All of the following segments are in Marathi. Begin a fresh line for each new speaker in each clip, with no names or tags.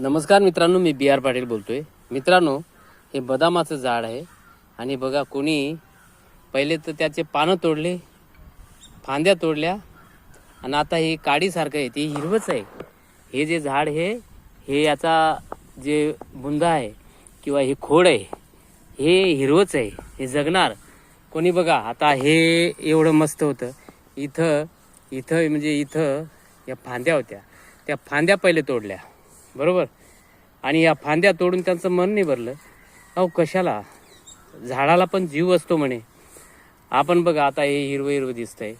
नमस्कार मित्रांनो मी बी आर पाटील बोलतोय. मित्रांनो हे बदामाचं झाड आहे. आणि बघा कोणी पहिले तर त्याचे पानं तोडले फांद्या तोडल्या आणि आता हे काडीसारखं आहे ते हिरवंच आहे. हे जे झाड आहे हे याचा जे बुंदा आहे किंवा हे खोड आहे हे हिरवंच आहे हे जगणार. कोणी बघा आता हे एवढं मस्त होतं. इथं इथं म्हणजे इथं या फांद्या होत्या. त्या फांद्या पहिले तोडल्या. बरोबर? आणि या फांद्या तोडून त्यांचं मन नाही भरलं. अहो कशाला? झाडाला पण जीव असतो म्हणे. आपण बघा आता हे हिरवं हिरवं दिसतंय.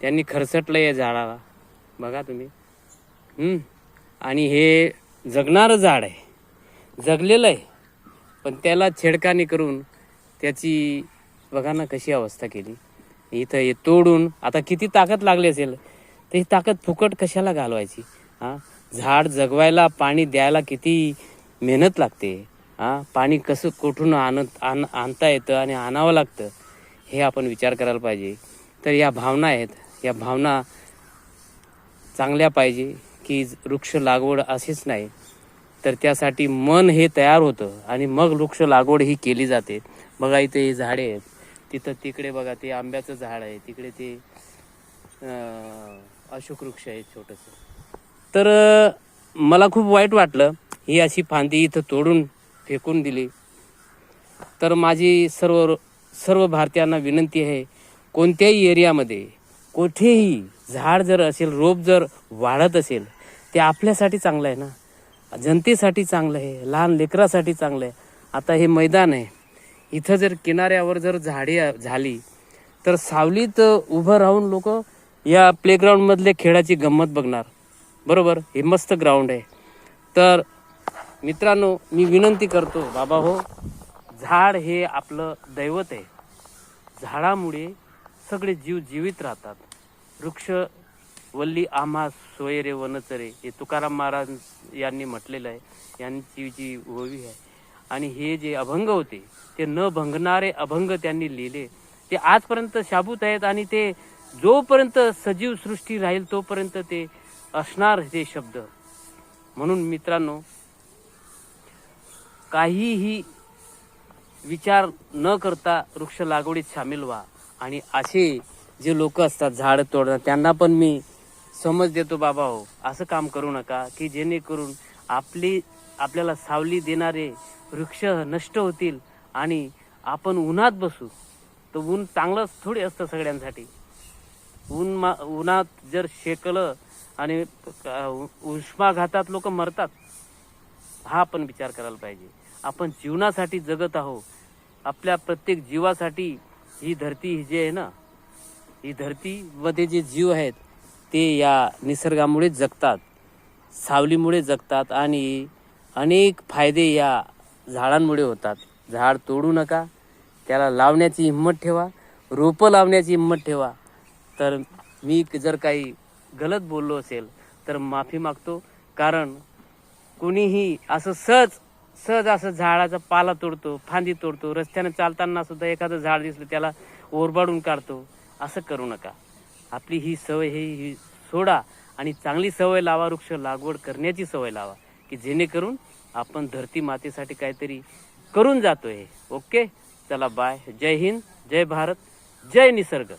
त्यांनी खरसटलं या झाडाला. बघा तुम्ही. आणि हे जगणारं झाड आहे. जगलेलं आहे. पण त्याला छेडकानी करून त्याची बघा ना कशी अवस्था केली. इथं हे तोडून आता किती ताकद लागली असेल. तर ही ताकद फुकट कशाला घालवायची? हां? झाड जगवायला पाणी द्यायला किती मेहनत लागते हां? पाणी कसं कुठून आणत आण आणता येतं आणि आणावं लागतं हे आपण विचार करायला पाहिजे. तर या भावना आहेत. या भावना चांगल्या पाहिजे की वृक्ष लागवड अशीच नाही. तर त्यासाठी मन हे तयार होतं आणि मग वृक्ष लागवड ही केली जाते. बघा इथे हे झाडे आहेत. तिथं तिकडे बघा ते आंब्याचं झाड आहे. तिकडे ते अशोक वृक्ष आहे छोटंसं. तर मला खूप वाईट वाटलं. ही अशी फांदी इथं तोडून फेकून दिली. तर माझी सर्व सर्व भारतीयांना विनंती आहे कोणत्याही एरियामध्ये कुठेही झाड जर असेल रोप जर वाढत असेल ते आपल्यासाठी चांगलं आहे ना? जनतेसाठी चांगलं आहे लहान लेकरासाठी चांगलं आहे. आता हे मैदान आहे. इथं जर किनाऱ्यावर जर झाडे झाली तर सावलीत उभं राहून लोक या प्लेग्राऊंडमधले खेळाची गंमत बघणार. बरोबर? हे मस्त ग्राउंड आहे. तर मित्रांनो मी विनंती करतो बाबा हो झाड हे आपलं दैवत आहे. झाडामुळे सगळे जीव जीवित राहतात. वृक्ष वल्ली आम्हा सोयरे वनचरे हे तुकाराम महाराज यांनी म्हटलेलं आहे. यांची जी ओवी आहे. आणि हे जे अभंग होते ते न भंगणारे अभंग त्यांनी लिहिले. ते आजपर्यंत शाबूत आहेत आणि ते जोपर्यंत सजीव सृष्टी राहील तोपर्यंत ते असणार ते शब्द. म्हणून मित्रांनो काहीही विचार न करता वृक्ष लागवडीत सामील व्हा. आणि असे जे लोक असतात झाड तोडतात त्यांना पण मी समज देतो बाबा हो असं काम करू नका की जेणेकरून आपली आपल्याला सावली देणारे वृक्ष नष्ट होतील आणि आपण उन्हात बसू. तर ऊन चांगलंच थोडी असतं सगळ्यांसाठी. ऊन मा उन्हात जर शेकलं आणि उष्माघातात लोक मरतात. हा आपण विचार करायला पाहिजे. आपण जीवनासाठी जगत आहोत. आपल्या प्रत्येक जीवासाठी ही धरती ही जी आहे ना ही धरतीमध्ये जे जीव आहेत ते या निसर्गामुळे जगतात. सावलीमुळे जगतात आणि अनेक फायदे या झाडांमुळे होतात. झाड तोडू नका. त्याला लावण्याची हिंमत ठेवा. रोपं लावण्याची हिंमत ठेवा. तर मी जर काही गलत बोललो असेल तर माफी मागतो. कारण कुणीही असं सहज सहज असं झाडाचा पाला तोडतो फांदी तोडतो रस्त्याने चालताना सुद्धा एखादं झाड दिसलं त्याला ओरबाडून काढतो. असं करू नका. आपली ही सवय ही ही सोडा आणि चांगली सवय लावा वृक्ष लागवड करण्याची सवय लावा की जेणेकरून आपण धरती मातेसाठी काहीतरी करून जातोय. ओके? चला बाय. जय हिंद जय भारत जय निसर्ग.